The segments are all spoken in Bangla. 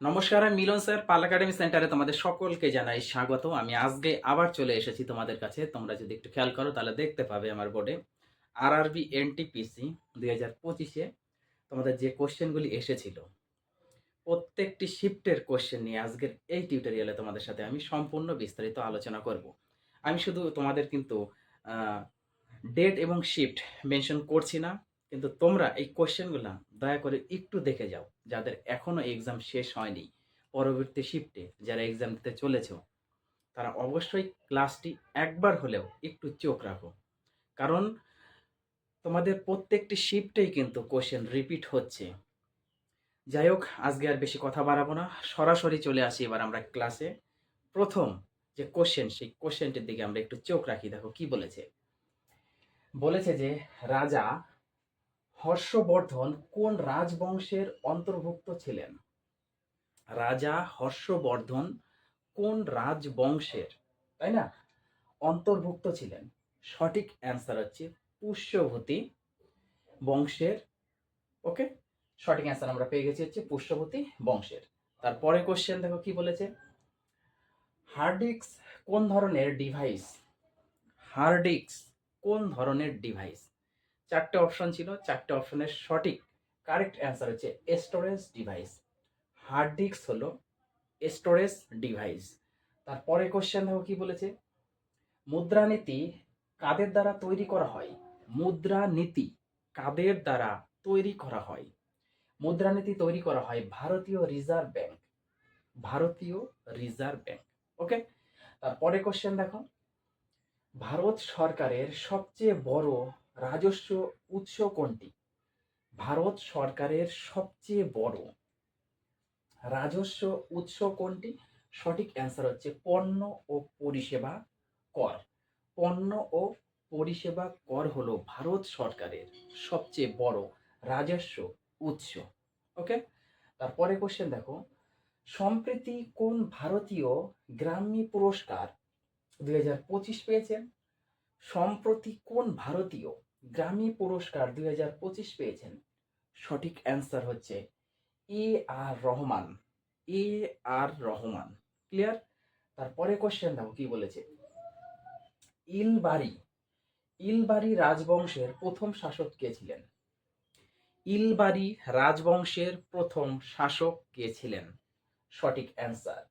নমস্কার, আমি মিলন স্যার পাল একাডেমি সেন্টারে তোমাদের সকলকে জানাই স্বাগত। আমি আজকে আবার চলে এসেছি তোমাদের কাছে। তোমরা যদি একটু খেয়াল করো, তাহলে দেখতে পাবে আমার বোর্ডে আর আরবি এনটিপিসি দুই হাজার পঁচিশে তোমাদের যে কোশ্চেনগুলি এসেছিল। প্রত্যেকটি শিফটের কোশ্চেন নিয়ে আজকের এই টিউটোরিয়ালে তোমাদের সাথে আমি সম্পূর্ণ বিস্তারিত আলোচনা করব। আমি শুধু তোমাদের কিন্তু ডেট এবং শিফট মেনশন করছি না। কিন্তু তোমরা এই কোশ্চেনগুলো দয়া করে একটু দেখে যাও, যাদের এখনও এক্সাম শেষ হয়নি, পরবর্তী শিফটে যারা এক্সাম দিতে চলেছ, তারা অবশ্যই ক্লাসটি একবার হলেও একটু চোখ রাখো। কারণ তোমাদের প্রত্যেকটি শিফটেই কিন্তু কোশ্চেন রিপিট হচ্ছে। যাই হোক, আজকে আর বেশি কথা বাড়াবো না। সরাসরি চলে আসি এবার আমরা ক্লাসে প্রথম যে কোশ্চেন সেই কোশ্চেনটির দিকে আমরা একটু চোখ রাখি। দেখো, কি বলেছে? বলেছে যে, রাজা হর্ষবর্ধন কোন রাজবংশের অন্তর্ভুক্ত ছিলেন? রাজা হর্ষবর্ধন কোন রাজবংশের, তাই না? অন্তর্ভুক্ত ছিলেন। সঠিক অ্যান্সার হচ্ছে পুষ্যভূতি বংশের। ওকে সঠিক অ্যান্সার আমরা পেয়ে গেছি হচ্ছে পুষ্যভূতি বংশের। তারপরে কোশ্চেন দেখো কি বলেছে? হার্ডিক্স কোন ধরনের ডিভাইস হার্ডিক্স কোন ধরনের ডিভাইস চারটে অপশন ছিল, চারটে অপশনের সঠিক কারেক্ট অ্যান্সার হচ্ছে স্টোরেজ ডিভাইস হার্ড ডিস্ক হলো স্টোরেজ ডিভাইস তারপরে কোশ্চেন দেখো কি বলেছে? মুদ্রানীতি কাদের দ্বারা তৈরি করা হয়? মুদ্রানীতি কাদের দ্বারা তৈরি করা হয়? মুদ্রানীতি তৈরি করা হয় ভারতীয় রিজার্ভ ব্যাংক। ভারতীয় রিজার্ভ ব্যাংক ওকে তারপরে কোশ্চেন দেখো। ভারত সরকারের সবচেয়ে বড় রাজস্ব উৎস কোনটি? ভারত সরকারের সবচেয়ে বড়। রাজস্ব উৎস কোনটি? সঠিক অ্যান্সার হচ্ছে পণ্য ও পরিষেবা কর। পণ্য ও পরিষেবা কর হলো ভারত সরকারের সবচেয়ে বড় রাজস্ব উৎস। ওকে তারপরে কোশ্চেন দেখো। সম্প্রতি কোন ভারতীয় গ্রাম্য পুরস্কার দুই হাজার পঁচিশ পেয়েছেন সম্প্রতি কোন ভারতীয় গ্রামী পুরস্কার দুই হাজার পঁচিশ পেয়েছেন। সঠিক অ্যান্সার হচ্ছে A R Rahman. A R Rahman. Clear? তারপরে কোশ্চেন দেখো, কি বলেছে? ইলবাড়ি ইলবাড়ি রাজবংশের প্রথম শাসক কে ছিলেন? ইলবাড়ি রাজবংশের প্রথম শাসক কে ছিলেন? সঠিক অ্যান্সার।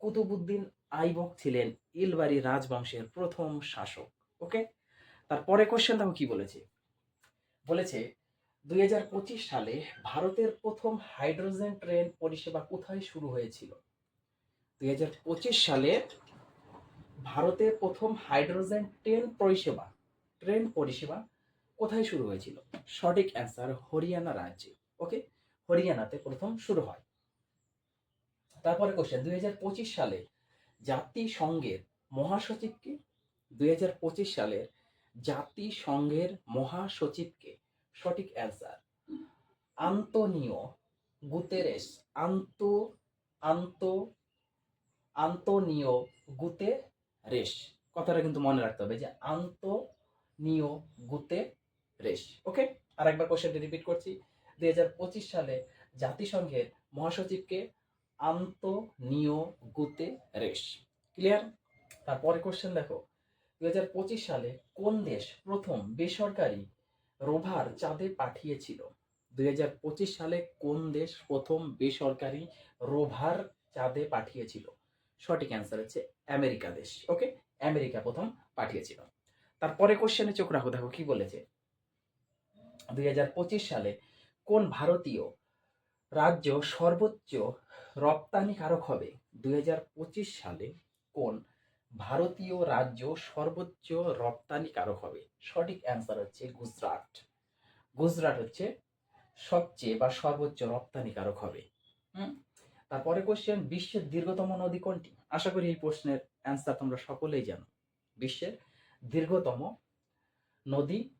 কুতুবুদ্দিন আইবক ছিলেন ইলবাড়ি রাজবংশের প্রথম শাসক। ওকে? তারপরে কোশ্চেন দেখো কি বলেছে? বলেছে, দুই হাজার পঁচিশ সালে ভারতের প্রথম হাইড্রোজেন ট্রেন পরিষেবা কোথায় শুরু হয়েছিল? দুই হাজার পঁচিশ সালে ভারতের প্রথম হাইড্রোজেন ট্রেন পরিষেবা ট্রেন পরিষেবা কোথায় শুরু হয়েছিল? সঠিক অ্যান্সার হরিয়ানা রাজ্যে। ওকে হরিয়ানাতে প্রথম শুরু হয়। তারপরে কোশ্চেন দুই হাজার পঁচিশ সালে জাতিসংঘের মহাসচিবকে, দুই হাজার পঁচিশ সালের জাতিসংঘের মহাসচিবকে সঠিক অ্যান্সার আন্তনিও গুতেরেস, আন্ত আন্ত, আন্তনিও গুতে রেস কথাটা কিন্তু মনে রাখতে হবে যে আন্তনিও গুতে রেস ওকে আর একবার কোশ্চেনটি রিপিট করছি। দুই হাজার পঁচিশ সালে জাতিসংঘের মহাসচিবকে আন্তনিও গুতে রেস ক্লিয়ার তারপরে কোশ্চেন দেখো। দুই হাজার পঁচিশ সালে কোন দেশ প্রথম বেসরকারি রোভার চাঁদে পাঠিয়েছিল? দুই হাজার পঁচিশ সালে কোন দেশ প্রথম বেসরকারি রোভার চাঁদে পাঠিয়েছিল? সঠিক অ্যান্সার হচ্ছে আমেরিকা দেশ, ওকে? আমেরিকা প্রথম পাঠিয়েছিল। তারপরে কোশ্চেনে চোখ রাখো, দেখো কি বলেছে? দুই হাজার পঁচিশ সালে কোন ভারতীয় রাজ্য সর্বোচ্চ রপ্তানিকারক হবে? দুই হাজার পঁচিশ সালে কোন ভারতীয় রাজ্য সর্বোচ্চ রপ্তানিকারক হবে। সঠিক অ্যান্সার হচ্ছে গুজরাট। গুজরাট হচ্ছে সবচেয়ে বা সর্বোচ্চ রপ্তানিকারক হবে। হুম? তারপরে কোশ্চেন বিশ্বের দীর্ঘতম নদী কোনটি? আশা করি এই প্রশ্নের অ্যান্সার তোমরা সকলেই জানো। বিশ্বের দীর্ঘতম নদী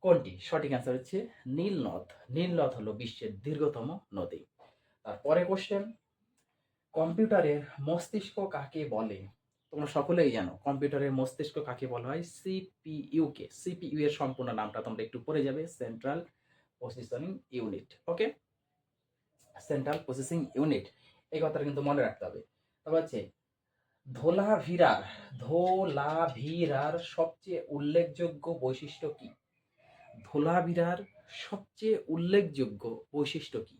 কোনটি? সঠিক অ্যান্সার হচ্ছে নীল নদ নীল নদ হলো বিশ্বের দীর্ঘতম নদী। তারপরে কোশ্চেন কম্পিউটারের মস্তিষ্ক কাকে বলে? তোমরা সকলেই জানো, কম্পিউটারের মস্তিষ্ক কাকে বলা হয়? সিপিইউ কে। সিপিইউ এর সম্পূর্ণ নামটা তোমরা একটু পড়ে যাবে। Central processing unit okay central processing unit এই কথাটা কিন্তু মনে রাখতে হবে। তারপর হচ্ছে, ধোলাভিরার ধোলাভিরার সবচেয়ে উল্লেখযোগ্য বৈশিষ্ট্য কি? ধোলাভিরার সবচেয়ে উল্লেখযোগ্য বৈশিষ্ট্য কি?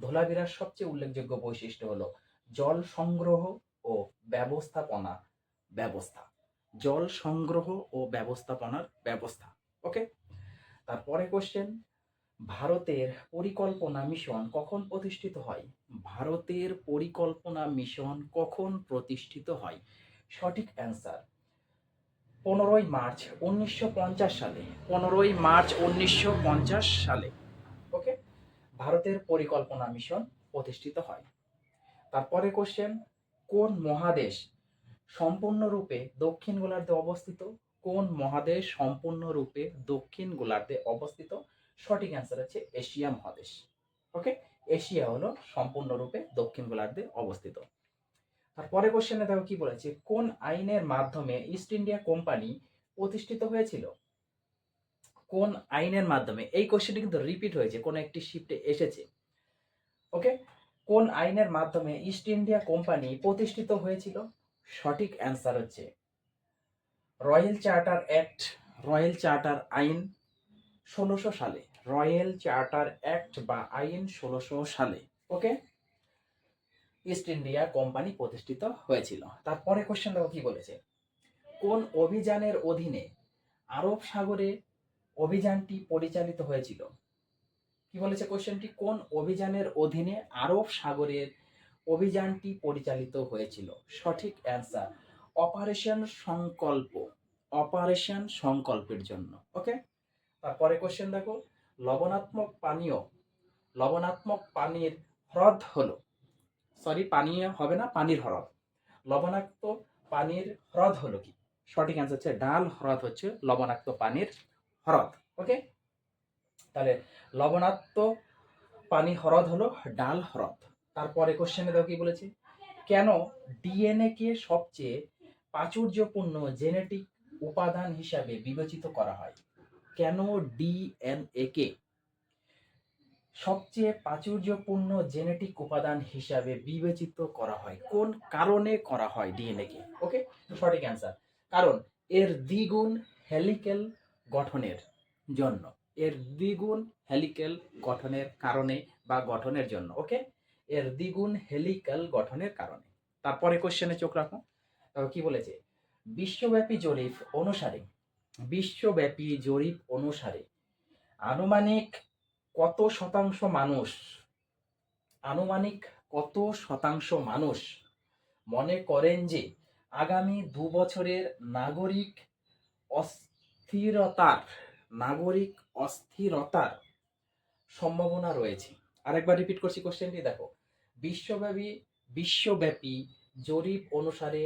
ধোলাভিরার সবচেয়ে উল্লেখযোগ্য বৈশিষ্ট্য হলো জল সংগ্রহ ও ব্যবস্থাপনা। ব্যবস্থা, জল সংগ্রহ ও ব্যবস্থাপনার ব্যবস্থা ওকে তারপরে কোশ্চেন ভারতের পরিকল্পনা মিশন কখন প্রতিষ্ঠিত হয়? ভারতের পরিকল্পনা মিশন কখন প্রতিষ্ঠিত হয়? সঠিক অ্যান্সার পনেরোই মার্চ উনিশশো পঞ্চাশ সালে, পনেরোই মার্চ উনিশশো পঞ্চাশ সালে ওকে ভারতের পরিকল্পনা মিশন প্রতিষ্ঠিত হয়। তারপরে কোশ্চেন কোন মহাদেশ সম্পূর্ণরূপে দক্ষিণ গোলার্ধে অবস্থিত? কোন মহাদেশ সম্পূর্ণরূপে দক্ষিণ গোলার্ধে অবস্থিত? সঠিক অ্যান্সার হচ্ছে এশিয়া মহাদেশ। ওকে এশিয়া হলো সম্পূর্ণরূপে দক্ষিণ গোলার্ধে অবস্থিত। তারপরে কোশ্চেনে দেখো কি বলেছে? কোন আইনের মাধ্যমে ইস্ট ইন্ডিয়া কোম্পানি প্রতিষ্ঠিত হয়েছিল? কোন আইনের মাধ্যমে? এই কোশ্চেনটি কিন্তু রিপিট হয়েছে, কোন একটি শিফটে এসেছে। ওকে কোন আইনের মাধ্যমে ইস্ট ইন্ডিয়া কোম্পানি প্রতিষ্ঠিত হয়েছিল? সঠিক অ্যান্সার হচ্ছে royal charter act royal charter আইন ষোলোশো সালে। রয়্যাল চার্টার অ্যাক্ট বা আইন ষোলোশো সালে। ওকে ইস্ট ইন্ডিয়া কোম্পানি প্রতিষ্ঠিত হয়েছিল। তারপরে কোশ্চেন দেখো কি বলেছে? কোন অভিযানের অধীনে আরব সাগরে অভিযানটি পরিচালিত হয়েছিল? কি বলেছে কোশ্চেনটি কোন অভিযানের অধীনে আরব সাগরের অভিযানটি পরিচালিত হয়েছিল। সঠিক অ্যান্সার অপারেশন সংকল্প অপারেশন সংকল্পের জন্য। ওকে তারপরে কোশ্চেন দেখো, লবণাত্মক পানীয়, লবণাত্মক পানির হ্রদ হলো সরি পানীয় হবে না, পানির হ্রদ। লবণাক্ত পানির হ্রদ হলো কি? সঠিক অ্যান্সার হচ্ছে ডাল, হ্রদ হচ্ছে লবণাক্ত পানির হ্রদ। ওকে তাহলে লবণাক্ত পানি হ্রদ হলো ডাল হ্রদ। তারপরে কোশ্চেনে দেখো কি বলেছে? কেন ডিএনএ কে সবচেয়ে প্রাচুর্যপূর্ণ জেনেটিক উপাদান হিসাবে বিবেচিত করা হয়? কেন ডিএনএ কে সবচেয়ে প্রাচুর্যপূর্ণ জেনেটিক উপাদান হিসাবে বিবেচিত করা হয়? কোন কারণে করা হয় ডিএনএ কে? ওকে সঠিক অ্যান্সার কারণ এর দ্বিগুণ হেলিক্যাল গঠনের জন্য। এর দ্বিগুণ হেলিক্যাল গঠনের কারণে বা গঠনের জন্য। ওকে এর দ্বিগুণ হেলিক্যাল গঠনের কারণে। তারপরে কোশ্চেনে চোখ রাখো। কি বলেছে? বিশ্বব্যাপী জরিপ অনুসারে, বিশ্বব্যাপী জরিপ অনুসারে আনুমানিক কত শতাংশ মানুষ, আনুমানিক কত শতাংশ মানুষ মনে করেন যে আগামী দু বছরের নাগরিক অস্থিরতার নাগরিক অস্থিরতার সম্ভাবনা রয়েছে? আরেকবার রিপিট করছি কোশ্চেনটি দেখো। বিশ্বব্যাপী বিশ্বব্যাপী জরিপ অনুসারে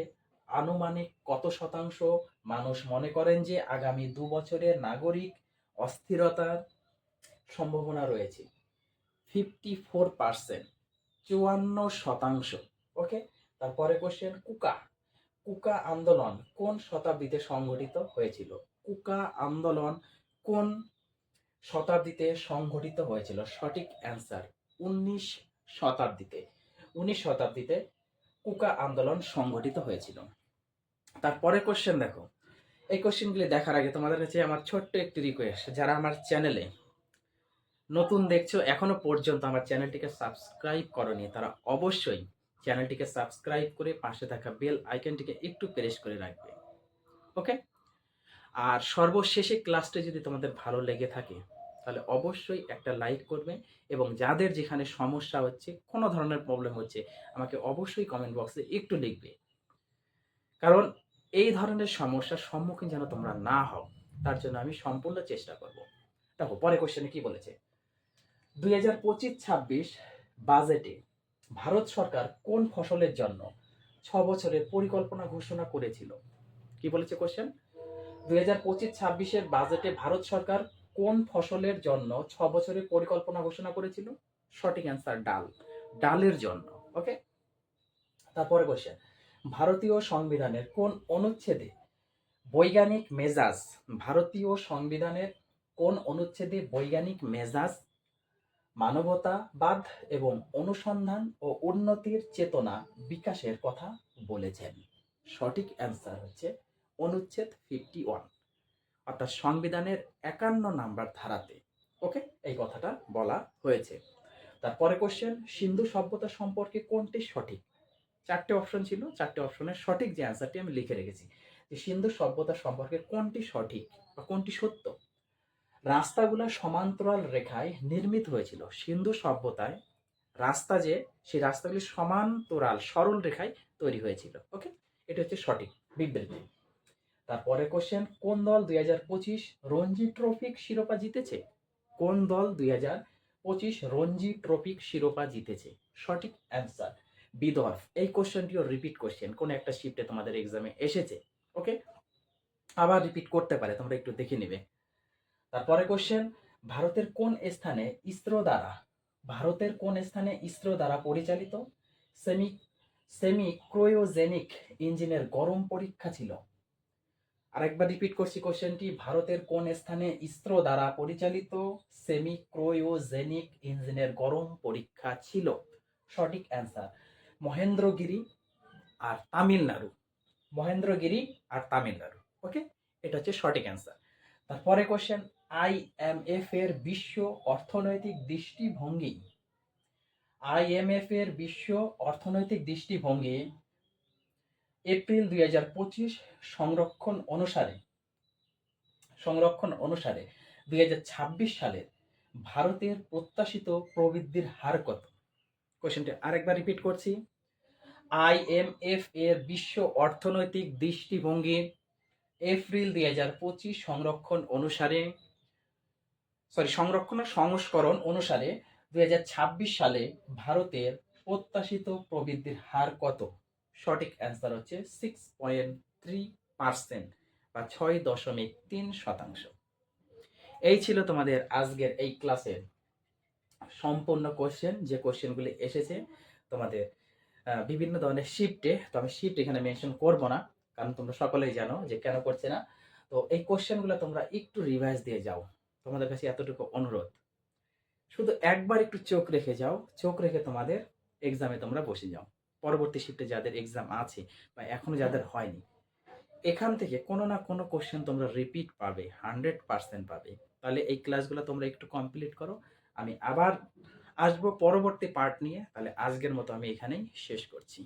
আনুমানিক কত শতাংশ মানুষ মনে করেন যে আগামী দু বছরের নাগরিক অস্থিরতার সম্ভাবনা রয়েছে? ফিফটি ফোর পার্সেন্ট, চুয়ান্ন শতাংশ, ওকে? তারপরে কোশ্চেন কুকা। কুকা আন্দোলন কোন শতাব্দীতে সংগঠিত হয়েছিল? কুকা আন্দোলন কোন শতাব্দীতে সংঘটিত হয়েছিল? সঠিক অ্যান্সার উনিশ শতাব্দীতে, উনিশ শতাব্দীতে কুকা আন্দোলন সংগঠিত হয়েছিল। তারপরে কোশ্চেন দেখো। এই কোশ্চেনগুলি দেখার আগে তোমাদের কাছে আমার ছোট্ট একটি রিকোয়েস্ট যারা আমার চ্যানেলে নতুন দেখছ, এখনও পর্যন্ত আমার চ্যানেলটিকে সাবস্ক্রাইব করনি, তারা অবশ্যই চ্যানেলটিকে সাবস্ক্রাইব করে পাশে থাকা বেল আইকনটিকে একটু প্রেস করে রাখবে। ওকে আর সর্বশেষে ক্লাসটা যদি তোমাদের ভালো লেগে থাকে তাহলে অবশ্যই একটা লাইক করবে এবং যাদের যেখানে সমস্যা হচ্ছে, কোনো ধরনের প্রবলেম হচ্ছে, আমাকে অবশ্যই কমেন্ট বক্সে একটু লিখবে। কারণ এই ধরনের সমস্যার সম্মুখীন যেন তোমরা না হও, তার জন্য আমি সম্পূর্ণ চেষ্টা করব। দেখো পরে কোশ্চেনে কি বলেছে? দুই হাজার পঁচিশ ছাব্বিশ বাজেটে ভারত সরকার কোন ফসলের জন্য ছ বছরের পরিকল্পনা ঘোষণা করেছিল? কি বলেছে কোশ্চেন দুই হাজার পঁচিশ ছাব্বিশের বাজেটে ভারত সরকার কোন ফসলের জন্য ছ বছরের পরিকল্পনা ঘোষণা করেছিল? সঠিক অ্যান্সার ডাল। ডালের জন্য ওকে তারপরে কোশ্চেন ভারতীয় সংবিধানের কোন অনুচ্ছেদে বৈজ্ঞানিক মেজাজ, ভারতীয় সংবিধানের কোন অনুচ্ছেদে বৈজ্ঞানিক মেজাজ, মানবতাবাদ এবং অনুসন্ধান ও উন্নতির চেতনা বিকাশের কথা বলেছেন? সঠিক অ্যান্সার হচ্ছে অনুচ্ছেদ ফিফটি ওয়ান অর্থাৎ সংবিধানের একান্ন নাম্বার ধারাতে, ওকে? এই কথাটা বলা হয়েছে। তারপরে কোশ্চেন সিন্ধু সভ্যতা সম্পর্কে কোনটি সঠিক? চারটে অপশন ছিল, চারটে অপশনের সঠিক যে অ্যান্সারটি আমি লিখে রেখেছি। যে সিন্ধু সভ্যতা সম্পর্কে কোনটি সঠিক বা কোনটি সত্য? রাস্তাগুলো সমান্তরাল রেখায় নির্মিত হয়েছিল। সিন্ধু সভ্যতায় রাস্তা যে, সেই রাস্তাগুলি সমান্তরাল, সরল রেখায় তৈরি হয়েছিল, ওকে? এটা হচ্ছে সঠিক বিবৃতি। তারপরে কোশ্চেন কোন দল দুই হাজার পঁচিশ রঞ্জি ট্রফিক শিরোপা জিতেছে? কোন দল দুই হাজার পঁচিশ রঞ্জি ট্রফিক শিরোপা জিতেছে? সঠিক অ্যান্সার বিদর্ভ। এই কোশ্চেনটিও রিপিট কোশ্চেন কোন একটা শিফটে তোমাদের এক্সামে এসেছে ওকে আবার রিপিট করতে পারে, তোমরা একটু দেখে নেবে। তারপরে কোশ্চেন ভারতের কোন স্থানে ইসরো দ্বারা ভারতের কোন স্থানে ইসরো দ্বারা পরিচালিত? সেমি সেমি ক্রোয়োজেনিক ইঞ্জিনের গরম পরীক্ষা ছিল। আরেকবার রিপিট করছি কোশ্চেনটি ভারতের কোন স্থানে ইসরো দ্বারা পরিচালিত সেমি ক্রোয়োজেনিক ইঞ্জিনের গরম পরীক্ষা ছিল? সঠিক অ্যান্সার মহেন্দ্রগিরি আর তামিলনাড়ু। মহেন্দ্রগিরি আর তামিলনাড়ু ওকে এটা হচ্ছে সঠিক অ্যান্সার তারপরে কোশ্চেন আই আইএমএফ এর বিশ্ব অর্থনৈতিক দৃষ্টিভঙ্গি। আই আইএমএফ এর বিশ্ব অর্থনৈতিক দৃষ্টিভঙ্গি এপ্রিল দুই হাজার পঁচিশ সংরক্ষণ অনুসারে সংরক্ষণ অনুসারে দুই হাজার ছাব্বিশ সালের ভারতের প্রত্যাশিত প্রবৃদ্ধির হার কত? কোশ্চেনটি আরেকবার রিপিট করছি। আইএমএফ এর বিশ্ব অর্থনৈতিক দৃষ্টিভঙ্গি, এপ্রিল দুই হাজার পঁচিশ সংরক্ষণ অনুসারে সরি সংরক্ষণ সংস্করণ অনুসারে দুই হাজার ছাব্বিশ সালে ভারতের প্রত্যাশিত প্রবৃদ্ধির হার কত? সঠিক অ্যান্সার হচ্ছে সিক্স পয়েন্ট থ্রি পার্সেন্ট বা ছয় দশমিক তিন শতাংশ। এই ছিল তোমাদের আজকের এই ক্লাসের সম্পূর্ণ কোশ্চেন যে কোশ্চেনগুলি এসেছে তোমাদের বিভিন্ন ধরনের শিফটে তো আমি শিফট এখানে মেনশন করব না, কারণ তোমরা সকলেই জানো যে কেন করছে না। তো এই কোশ্চেনগুলো তোমরা একটু রিভাইজ দিয়ে যাও। তোমাদের কাছে এতটুকু অনুরোধ। শুধু একবার একটু চোখ রেখে যাও, চোখ রেখে তোমাদের এক্সামে তোমরা বসে যাও। পরবর্তী শিফটে যাদের এক্সাম আছে বা এখনও যাদের হয়নি এখান থেকে কোনো না কোনো কোশ্চেন তোমরা রিপিট পাবে হান্ড্রেড পার্সেন্ট পাবে। তাহলে এই ক্লাসগুলো তোমরা একটু কমপ্লিট করো। আমি আবার আসব পরবর্তী পার্ট নিয়ে। তাহলে আজকের মতো আমি এখানেই শেষ করছি।